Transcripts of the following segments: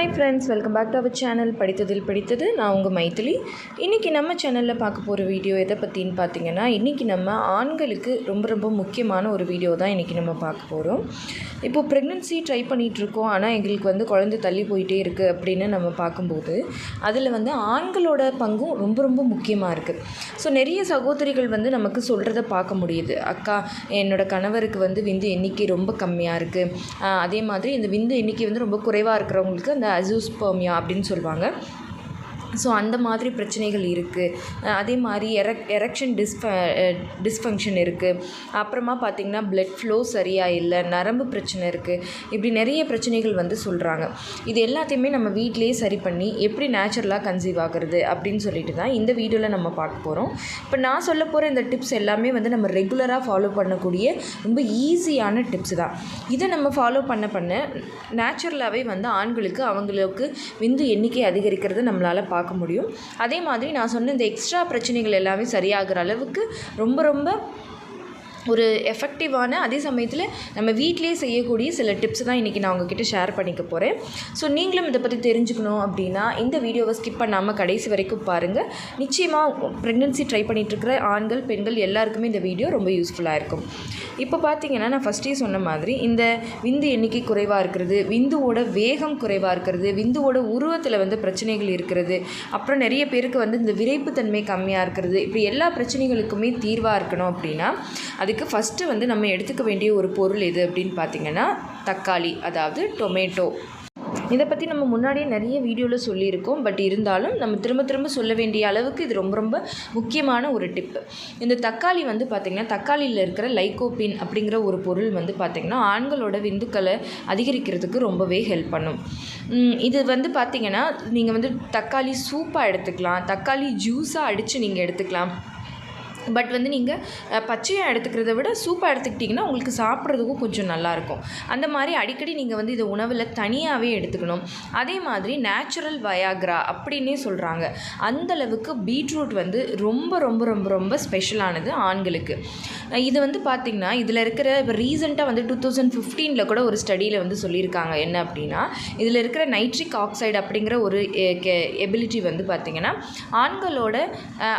Hi friends welcome back to our channel படித்ததில் படித்தது நான் உங்கள் மைத்திலி இன்றைக்கி நம்ம சேனலில் பார்க்க போகிற வீடியோ எதை பற்றின்னு பார்த்தீங்கன்னா இன்றைக்கி நம்ம ஆண்களுக்கு ரொம்ப ரொம்ப முக்கியமான ஒரு வீடியோ தான் இன்றைக்கி நம்ம பார்க்க போகிறோம் இப்போது ப்ரெக்னென்சி ட்ரை பண்ணிகிட்ருக்கோம் ஆனால் எங்களுக்கு வந்து குழந்தை தள்ளி போயிட்டே இருக்குது அப்படின்னு நம்ம பார்க்கும்போது அதில் வந்து ஆண்களோட பங்கும் ரொம்ப ரொம்ப முக்கியமாக இருக்குது ஸோ நிறைய சகோதரிகள் வந்து நமக்கு சொல்கிறத பார்க்க முடியுது. அக்கா என்னோட கணவருக்கு வந்து விந்து எண்ணிக்கை ரொம்ப கம்மியாக இருக்குது அதே மாதிரி இந்த விந்து எண்ணிக்கை வந்து ரொம்ப குறைவாக இருக்கிறவங்களுக்கு அந்த அசூஸ்பர்மியா அப்படின்னு சொல்லுவாங்க. ஸோ அந்த மாதிரி பிரச்சனைகள் இருக்குது அதே மாதிரி எரக் எரெக்ஷன் டிஸ்ஃப டிஸ்ஃபங்க்ஷன் இருக்குது அப்புறமா பார்த்திங்கன்னா பிளட் ஃப்ளோ சரியாக இல்லை நரம்பு பிரச்சனை இருக்குது இப்படி நிறைய பிரச்சனைகள் வந்து சொல்கிறாங்க இது எல்லாத்தையுமே நம்ம வீட்டிலேயே சரி பண்ணி எப்படி நேச்சுரலாக கன்சீவ் ஆகுறது அப்படின்னு சொல்லிட்டு தான் இந்த வீடியோவில் நம்ம பார்க்க போகிறோம் இப்போ நான் சொல்ல போகிற இந்த டிப்ஸ் எல்லாமே வந்து நம்ம ரெகுலராக ஃபாலோ பண்ணக்கூடிய ரொம்ப ஈஸியான டிப்ஸ் தான். இதை நம்ம ஃபாலோ பண்ண பண்ண நேச்சுரலாகவே வந்து ஆண்களுக்கு அவங்களுக்கு விந்து எண்ணிக்கை அதிகரிக்கிறது நம்மளால் பார்க்க பார்க்க முடியும். அதே மாதிரி நான் சொன்ன இந்த எக்ஸ்ட்ரா பிரச்சனைகள் எல்லாமே சரியாகிற அளவுக்கு ரொம்ப ரொம்ப ஒரு எஃபெக்டிவான அதே சமயத்தில் நம்ம வீட்டிலே செய்யக்கூடிய சில டிப்ஸ் தான் இன்றைக்கி நான் உங்ககிட்ட ஷேர் பண்ணிக்க போகிறேன் ஸோ நீங்களும் இதை பற்றி தெரிஞ்சுக்கணும் அப்படின்னா இந்த வீடியோவை ஸ்கிப் பண்ணாமல் கடைசி வரைக்கும் பாருங்கள் நிச்சயமாக ப்ரெக்னென்சி ட்ரை பண்ணிகிட்ருக்கிற ஆண்கள் பெண்கள் எல்லாருக்குமே இந்த வீடியோ ரொம்ப யூஸ்ஃபுல்லாக இருக்கும். இப்போ பார்த்தீங்கன்னா நான் ஃபஸ்ட்டே சொன்ன மாதிரி இந்த விந்து எண்ணிக்கை குறைவாக இருக்கிறது விந்துவோட வேகம் குறைவாக இருக்கிறது விந்துவோட உருவத்தில் வந்து பிரச்சனைகள் இருக்கிறது அப்புறம் நிறைய பேருக்கு வந்து இந்த விரைப்புத்தன்மை கம்மியாக இருக்கிறது இப்படி எல்லா பிரச்சனைகளுக்குமே தீர்வாக இருக்கணும் அப்படின்னா அது அதுக்கு ஃபஸ்ட்டு வந்து நம்ம எடுத்துக்க வேண்டிய ஒரு பொருள் எது அப்படின்னு பார்த்தீங்கன்னா தக்காளி அதாவது டொமேட்டோ இதை பற்றி நம்ம முன்னாடியே நிறைய வீடியோவில் சொல்லியிருக்கோம். பட் இருந்தாலும் நம்ம திரும்ப திரும்ப சொல்ல வேண்டிய அளவுக்கு இது ரொம்ப ரொம்ப முக்கியமான ஒரு டிப்பு இந்த தக்காளி வந்து பார்த்திங்கன்னா தக்காளியில் இருக்கிற லைகோபின் அப்படிங்கிற ஒரு பொருள் வந்து பார்த்திங்கன்னா ஆண்களோட விந்துக்களை அதிகரிக்கிறதுக்கு ரொம்பவே ஹெல்ப் பண்ணும். இது வந்து பார்த்திங்கன்னா நீங்கள் வந்து தக்காளி சூப்பாக எடுத்துக்கலாம். தக்காளி ஜூஸாக அடித்து நீங்கள் எடுத்துக்கலாம். பட் வந்து நீங்கள் பச்சையாக எடுத்துக்கிறத விட சூப்பாக எடுத்துக்கிட்டிங்கன்னா உங்களுக்கு சாப்பிட்றதுக்கும் கொஞ்சம் நல்லாயிருக்கும். அந்த மாதிரி அடிக்கடி நீங்கள் வந்து இதை உணவில் தனியாகவே எடுத்துக்கணும். அதே மாதிரி நேச்சுரல் வயாக்ரா அப்படின்னே சொல்கிறாங்க அந்தளவுக்கு பீட்ரூட் வந்து ரொம்ப ரொம்ப ரொம்ப ரொம்ப ஸ்பெஷலானது ஆண்களுக்கு. இது வந்து பார்த்திங்கன்னா இதில் இருக்கிற இப்போ ரீசெண்டாக வந்து டூ தௌசண்ட் ஃபிஃப்டீனில் கூட ஒரு ஸ்டடியில் வந்து சொல்லியிருக்காங்க. என்ன அப்படின்னா இதில் இருக்கிற நைட்ரிக் ஆக்சைடு அப்படிங்கிற ஒரு எபிலிட்டி வந்து பார்த்திங்கன்னா ஆண்களோட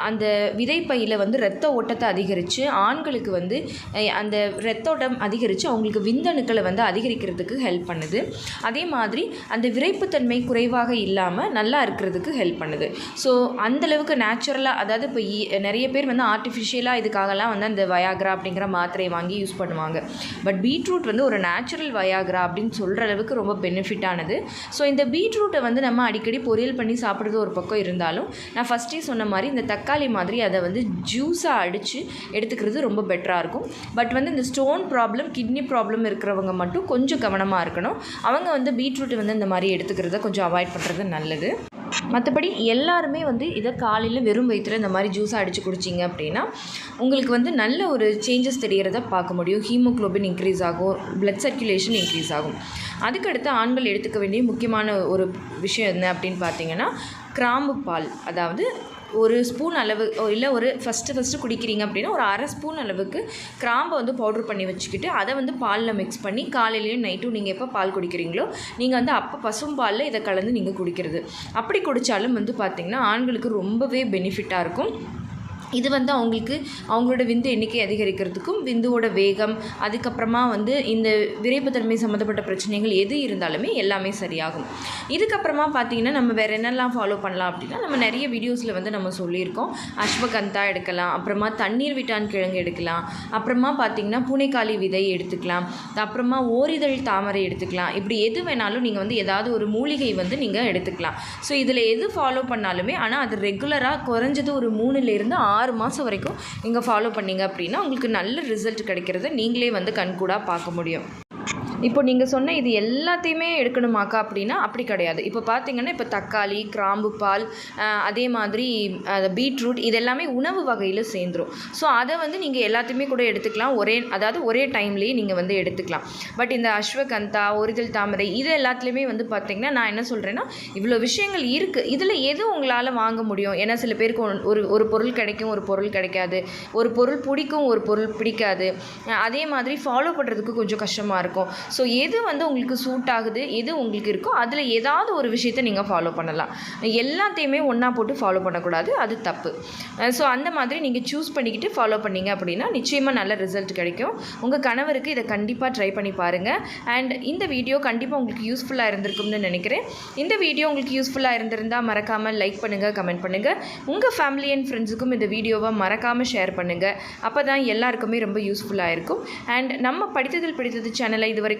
அந்த விதைப்பையில் வந்து ரத்த ஓட்டத்தை அதிகரித்து ஆண்களுக்கு வந்து அந்த ரத்த ஓட்டம் அதிகரித்து அவங்களுக்கு விந்தணுக்களை வந்து அதிகரிக்கிறதுக்கு ஹெல்ப் பண்ணுது. அதே மாதிரி அந்த விரைப்புத்தன்மை குறைவாக இல்லாமல் நல்லா இருக்கிறதுக்கு ஹெல்ப் பண்ணுது. ஸோ அந்தளவுக்கு நேச்சுரலாக அதாவது இப்போ நிறைய பேர் வந்து ஆர்டிஃபிஷியலாக இதுக்காகலாம் வந்து அந்த வயாக்ரா அப்படிங்கிற மாத்திரையை வாங்கி யூஸ் பண்ணுவாங்க. பட் பீட்ரூட் வந்து ஒரு நேச்சுரல் வயாக்ரா அப்படின்னு சொல்கிற அளவுக்கு ரொம்ப பெனிஃபிட்டானது ஸோ இந்த பீட்ரூட்டை வந்து நம்ம அடிக்கடி பொரியல் பண்ணி சாப்பிட்றது ஒரு பக்கம் இருந்தாலும் நான் ஃபஸ்ட்டே சொன்ன மாதிரி இந்த தக்காளி மாதிரி அதை வந்து ஜூஸ் ஜூஸாக அடித்து எடுத்துக்கிறது ரொம்ப பெட்டராக இருக்கும். பட் வந்து இந்த ஸ்டோன் ப்ராப்ளம் கிட்னி ப்ராப்ளம் இருக்கிறவங்க மட்டும் கொஞ்சம் கவனமாக இருக்கணும். அவங்க வந்து பீட்ரூட் வந்து இந்த மாதிரி எடுத்துக்கிறத கொஞ்சம் அவாய்ட் பண்ணுறது நல்லது. மற்றபடி எல்லாருமே வந்து இதை காலையில் வெறும் வயிற்றில் இந்த மாதிரி ஜூஸாக அடித்து குடிச்சிங்க அப்படின்னா உங்களுக்கு வந்து நல்ல ஒரு சேஞ்சஸ் தெரிகிறத பார்க்க முடியும். ஹீமோக்ளோபின் இன்க்ரீஸ் ஆகும் பிளட் சர்க்குலேஷன் இன்க்ரீஸ் ஆகும். அதுக்கடுத்து ஆண்கள் எடுத்துக்க வேண்டிய முக்கியமான ஒரு விஷயம் என்ன அப்படின்னு பார்த்தீங்கன்னா கிராம்பு பால். அதாவது ஒரு ஸ்பூன் அளவு இல்லை ஒரு ஃபஸ்ட்டு ஃபஸ்ட்டு குடிக்கிறீங்க அப்படின்னா ஒரு அரை ஸ்பூன் அளவுக்கு கிராம்பை வந்து பவுட்ரு பண்ணி வச்சுக்கிட்டு அதை வந்து பாலில் மிக்ஸ் பண்ணி காலையிலையும் நைட்டும் நீங்கள் எப்போ பால் குடிக்கிறீங்களோ நீங்கள் வந்து அப்போ பசும் பாலில் இதை கலந்து நீங்கள் குடிக்கிறது. அப்படி குடித்தாலும் வந்து பார்த்திங்கன்னா ஆண்களுக்கு ரொம்பவே பெனிஃபிட்டாக இருக்கும். இது வந்து அவங்களுக்கு அவங்களோட விந்து எண்ணிக்கை அதிகரிக்கிறதுக்கும் விந்துவோட வேகம் அதுக்கப்புறமா வந்து இந்த விரைப்புத்தன்மை சம்மந்தப்பட்ட பிரச்சனைகள் எது இருந்தாலுமே எல்லாமே சரியாகும். இதுக்கப்புறமா பார்த்தீங்கன்னா நம்ம வேறு என்னெல்லாம் ஃபாலோ பண்ணலாம் அப்படின்னா நம்ம நிறைய வீடியோஸில் வந்து நம்ம சொல்லியிருக்கோம். அஸ்வகந்தா எடுக்கலாம் அப்புறமா தண்ணீர் விட்டான் கிழங்கு எடுக்கலாம் அப்புறமா பார்த்திங்கன்னா பூனைக்காளி விதை எடுத்துக்கலாம் அப்புறமா ஓரிதழ் தாமரை எடுத்துக்கலாம். இப்படி எது வேணாலும் நீங்கள் வந்து ஏதாவது ஒரு மூலிகை வந்து நீங்கள் எடுத்துக்கலாம். ஸோ இதில் எது ஃபாலோ பண்ணாலுமே ஆனால் அது ரெகுலராக குறைஞ்சது ஒரு மூணுலேருந்து ஆறு ஆறு மாதம் வரைக்கும் நீங்கள் ஃபாலோ பண்ணிங்க அப்படின்னா உங்களுக்கு நல்ல ரிசல்ட் கிடைக்கிறத நீங்களே வந்து கண்கூடாக பார்க்க முடியும். இப்போ நீங்கள் சொன்ன இது எல்லாத்தையுமே எடுக்கணுமாக்கா அப்படின்னா அப்படி கிடையாது. இப்போ பார்த்தீங்கன்னா இப்போ தக்காளி கிராம்பு பால் அதே மாதிரி பீட்ரூட் இது எல்லாமே உணவு வகையில் சேர்ந்துரும். ஸோ அதை வந்து நீங்கள் எல்லாத்தையுமே கூட எடுத்துக்கலாம். ஒரே அதாவது ஒரே டைம்லேயே நீங்கள் வந்து எடுத்துக்கலாம். பட் இந்த அஸ்வகந்தா ஒரிதல் தாமரை இது எல்லாத்துலேயுமே வந்து பார்த்திங்கன்னா நான் என்ன சொல்கிறேன்னா இவ்வளோ விஷயங்கள் இருக்குது இதில் எது உங்களால் வாங்க முடியும்? ஏன்னா சில பேருக்கு ஒரு ஒரு பொருள் கிடைக்கும் ஒரு பொருள் கிடைக்காது. ஒரு பொருள் பிடிக்கும் ஒரு பொருள் பிடிக்காது. அதே மாதிரி ஃபாலோ பண்ணுறதுக்கு கொஞ்சம் கஷ்டமாக இருக்கும். ஸோ எது வந்து உங்களுக்கு சூட் ஆகுது? எது உங்களுக்கு இருக்கோ அதில் ஏதாவது ஒரு விஷயத்தை நீங்கள் ஃபாலோ பண்ணலாம். எல்லாத்தையுமே ஒன்றா போட்டு ஃபாலோ பண்ணக்கூடாது. அது தப்பு. ஸோ அந்த மாதிரி நீங்கள் சூஸ் பண்ணிக்கிட்டு ஃபாலோ பண்ணீங்க அப்படின்னா நிச்சயமாக நல்ல ரிசல்ட் கிடைக்கும். உங்கள் கணவருக்கு இதை கண்டிப்பாக ட்ரை பண்ணி பாருங்கள் அண்ட் இந்த வீடியோ கண்டிப்பாக உங்களுக்கு யூஸ்ஃபுல்லாக இருந்திருக்கும்னு நினைக்கிறேன். இந்த வீடியோ உங்களுக்கு யூஸ்ஃபுல்லாக இருந்திருந்தால் மறக்காமல் லைக் பண்ணுங்கள் கமெண்ட் பண்ணுங்கள் உங்கள் ஃபேமிலி அண்ட் ஃப்ரெண்ட்ஸுக்கும் இந்த வீடியோவை மறக்காமல் ஷேர் பண்ணுங்கள் அப்போ தான் எல்லாருக்குமே ரொம்ப யூஸ்ஃபுல்லாக இருக்கும். அண்ட் நம்ம படித்ததில் படித்தது சேனலை இது வரைக்கும்